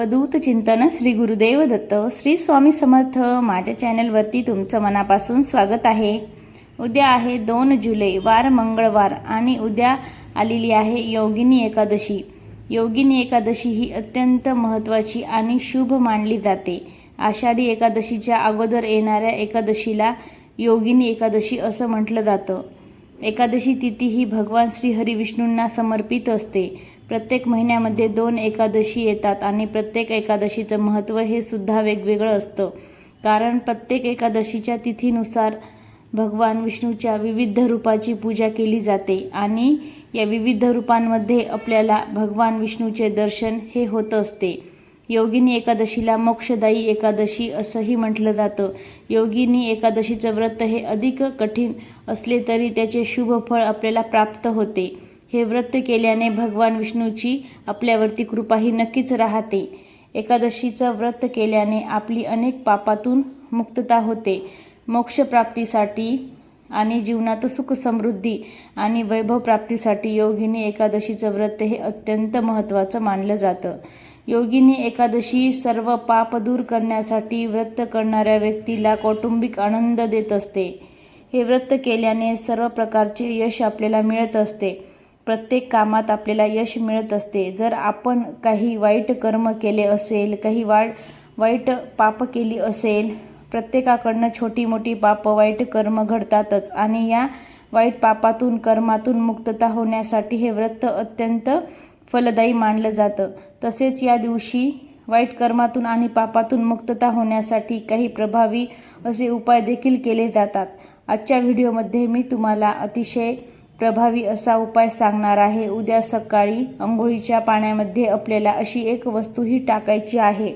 अवधूत चिंतन श्री गुरुदेव दत्त श्री स्वामी समर्थ माझ्या चॅनलवरती तुमचं मनापासून स्वागत आहे. उद्या आहे दोन जुलै वार मंगळवार आणि उद्या आलेली आहे योगिनी एकादशी. योगिनी एकादशी ही अत्यंत महत्त्वाची आणि शुभ मानली जाते. आषाढी एकादशीच्या अगोदर येणाऱ्या एकादशीला योगिनी एकादशी असं म्हटलं जातं. एकादशी तिथी ही भगवान श्री हरिविष्णूंना समर्पित असते. प्रत्येक महिन्यामध्ये दोन एकादशी येतात आणि प्रत्येक एकादशीचं महत्त्व हे सुद्धा वेगवेगळं असतं. कारण प्रत्येक एकादशीच्या तिथीनुसार भगवान विष्णूच्या विविध रूपाची पूजा केली जाते आणि या विविध रूपांमध्ये आपल्याला भगवान विष्णूचे दर्शन हे होत असते. योगिनी एकादशीला मोक्षदायी एकादशी असंही म्हटलं जातं. योगिनी एकादशीचं व्रत हे अधिक कठीण असले तरी त्याचे शुभ फळ आपल्याला प्राप्त होते. हे व्रत केल्याने भगवान विष्णूची आपल्यावरती कृपाही नक्कीच राहते. एकादशीचं व्रत केल्याने आपली अनेक पापातून मुक्तता होते. मोक्षप्राप्तीसाठी आणि जीवनात सुख समृद्धी आणि वैभव प्राप्तीसाठी योगिनी एकादशीचं व्रत हे अत्यंत महत्त्वाचं मानलं जातं. योगिनी एकादशी सर्व पाप दूर करण्यासाठी व्रत करणाऱ्या व्यक्तीला कौटुंबिक आनंद देत असते. हे व्रत केल्याने सर्व प्रकारचे यश आपल्याला मिळत असते. प्रत्येक कामात आपल्याला यश मिळत असते. जर आपण काही वाईट कर्म केले असेल काही वाढ वाईट पाप केली असेल प्रत्येकाकडनं छोटी मोठी पाप वाईट कर्म घडतातच आणि या वाईट पापातून कर्मातून मुक्तता होण्यासाठी हे व्रत अत्यंत फलदायी मानलं जातं. तसेच या दिवशी वाईट कर्मातून आणि पापातून मुक्तता होण्यासाठी काही प्रभावी असे उपाय देखील केले जातात. आजच्या व्हिडिओमध्ये मी तुम्हाला अतिशय प्रभावी असा उपाय सांगणार आहे. उद्या सकाळी अंघोळीच्या पाण्यामध्ये आपल्याला अशी एक वस्तू ही टाकायची आहे.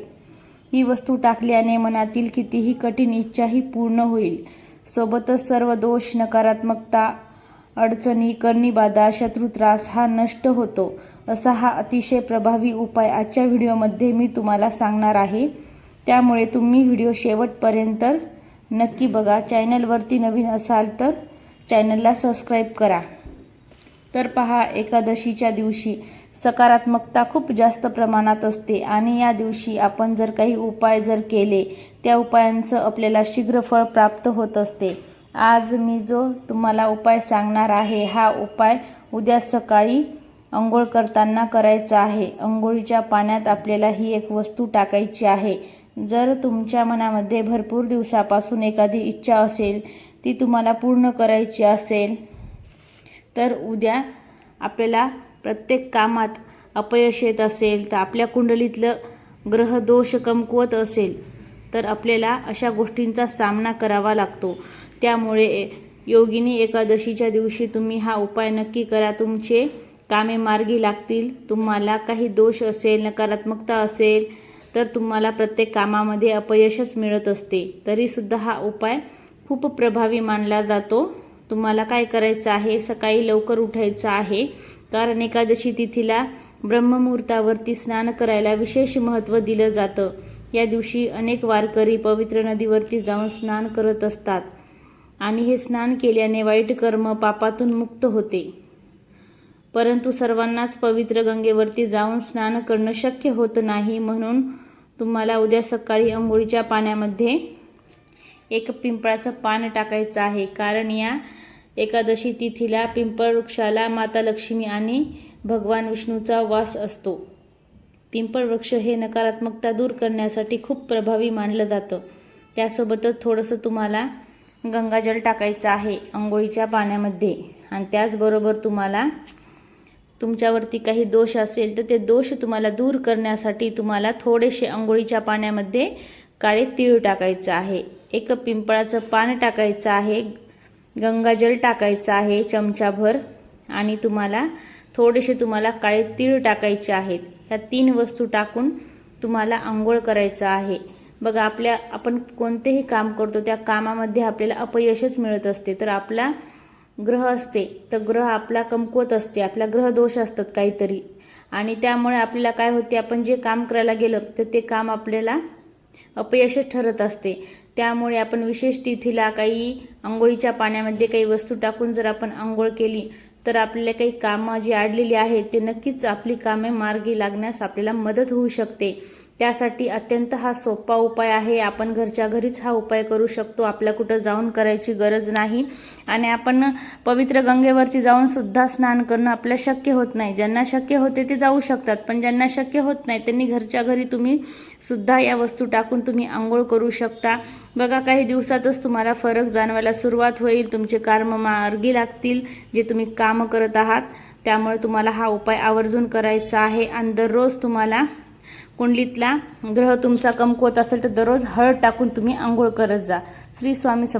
ही वस्तू टाकल्याने मनातील कितीही कठीण इच्छाही पूर्ण होईल. सोबतच सर्व दोष नकारात्मकता अडचणी कर्णीबाधा शत्रुत्रास हा नष्ट होतो असा हा अतिशय प्रभावी उपाय आजच्या व्हिडिओमध्ये मी तुम्हाला सांगणार आहे. त्यामुळे तुम्ही व्हिडिओ शेवटपर्यंत नक्की बघा. चॅनलवरती नवीन असाल तर चॅनलला सबस्क्राईब करा. तर पहा एकादशीच्या दिवशी सकारात्मकता खूप जास्त प्रमाणात असते आणि या दिवशी आपण जर काही उपाय जर केले त्या उपायांचं आपल्याला शीघ्र फळ प्राप्त होत असते. आज मी जो तुम्हाला उपाय सांगणार आहे हा उपाय उद्या सकाळी अंघोळ करताना करायचा आहे. अंघोळीच्या पाण्यात आपल्याला ही एक वस्तू टाकायची आहे. जर तुमच्या मनामध्ये भरपूर दिवसापासून एखादी इच्छा असेल ती तुम्हाला पूर्ण करायची असेल तर उद्या आपल्याला प्रत्येक कामात अपयश येत असेल तर आपल्या कुंडलीतलं ग्रह दोष कमकुवत असेल तर आपल्याला अशा गोष्टींचा सामना करावा लागतो. त्यामुळे योगिनी एकादशीच्या दिवशी तुम्ही हा उपाय नक्की करा. तुमचे कामे मार्गी लागतील. तुम्हाला काही दोष असेल नकारात्मकता असेल तर तुम्हाला प्रत्येक कामामध्ये अपयशच मिळत असते. तरीसुद्धा हा उपाय खूप प्रभावी मानला जातो. तुम्हाला काय करायचं आहे? सकाळी लवकर उठायचं आहे. कारण एकादशी तिथीला ब्रह्ममुहूर्तावरती स्नान करायला विशेष महत्त्व दिलं जातं. या दिवशी अनेक वारकरी पवित्र नदीवरती जाऊन स्नान करत असतात. आणि हे स्नान केल्याने वाईट कर्म पापातून मुक्त होते. परंतु सर्वांनाच पवित्र गंगेवरती जाऊन स्नान करणं शक्य होत नाही म्हणून तुम्हाला उद्या सकाळी अंघोळीच्या पाण्यामध्ये एक पिंपळाचं पान टाकायचं आहे. कारण या एकादशी तिथीला पिंपळ वृक्षाला माता लक्ष्मी आणि भगवान विष्णूचा वास असतो. पिंपळ वृक्ष हे नकारात्मकता दूर करण्यासाठी खूप प्रभावी मानलं जातं. त्यासोबतच थोडंसं तुम्हाला गंगाजल टाकायचं आहे अंघोळीच्या पाण्यामध्ये. आणि त्याचबरोबर तुम्हाला तुमच्यावरती काही दोष असेल तर ते दोष तुम्हाला दूर करण्यासाठी तुम्हाला थोडेसे अंघोळीच्या पाण्यामध्ये काळे तीळ टाकायचं आहे. एक पिंपळाचं पान टाकायचं आहे. गंगाजल टाकायचं आहे चमचाभर. आणि तुम्हाला थोडेसे तुम्हाला काळे तीळ टाकायचे आहेत. ह्या तीन वस्तू टाकून तुम्हाला आंघोळ करायचं आहे. बघा आपल्या आपण कोणतेही काम करतो त्या कामामध्ये आपल्याला अपयशच मिळत असते. तर आपला ग्रह असते तर ग्रह आपला कमकुवत असते आपला ग्रह दोष असतात काहीतरी. आणि त्यामुळे आपल्याला काय होते आपण जे काम करायला गेलो तर ते काम आपल्याला अपयशच ठरत असते. त्यामुळे आपण विशेष तिथीला काही आंघोळीच्या पाण्यामध्ये काही वस्तू टाकून जर आपण आंघोळ केली तर आपल्याला काही कामं जी अडलेली आहेत ते नक्कीच आपली कामे मार्गी लागण्यास आपल्याला मदत होऊ शकते. त्यासाठी अत्यंत हा सोपा उपाय आहे. आपण घरच्या घरीच हा उपाय करू शकतो. आपल्या कुठं जाऊन करायची गरज नाही. आणि आपण पवित्र गंगेवरती जाऊन सुद्धा स्नान करणं आपल्या शक्य होत नाही. ज्यांना शक्य होते ते जाऊ शकतात. पण ज्यांना शक्य होत नाही त्यांनी घरच्या घरी तुम्ही सुद्धा या वस्तू टाकून तुम्ही आंघोळ करू शकता. बघा काही दिवसातच तुम्हाला फरक जाणवायला सुरुवात होईल. तुमचे कर्म मार्गी लागतील जे तुम्ही कामं करत आहात. त्यामुळे तुम्हाला हा उपाय आवर्जून करायचा आहे. आणि दररोज तुम्हाला कुंडलीतला ग्रह तुमचा कमकुवत असेल तर दररोज हळद टाकून तुम्ही आंघोळ करत जा. श्री स्वामी सम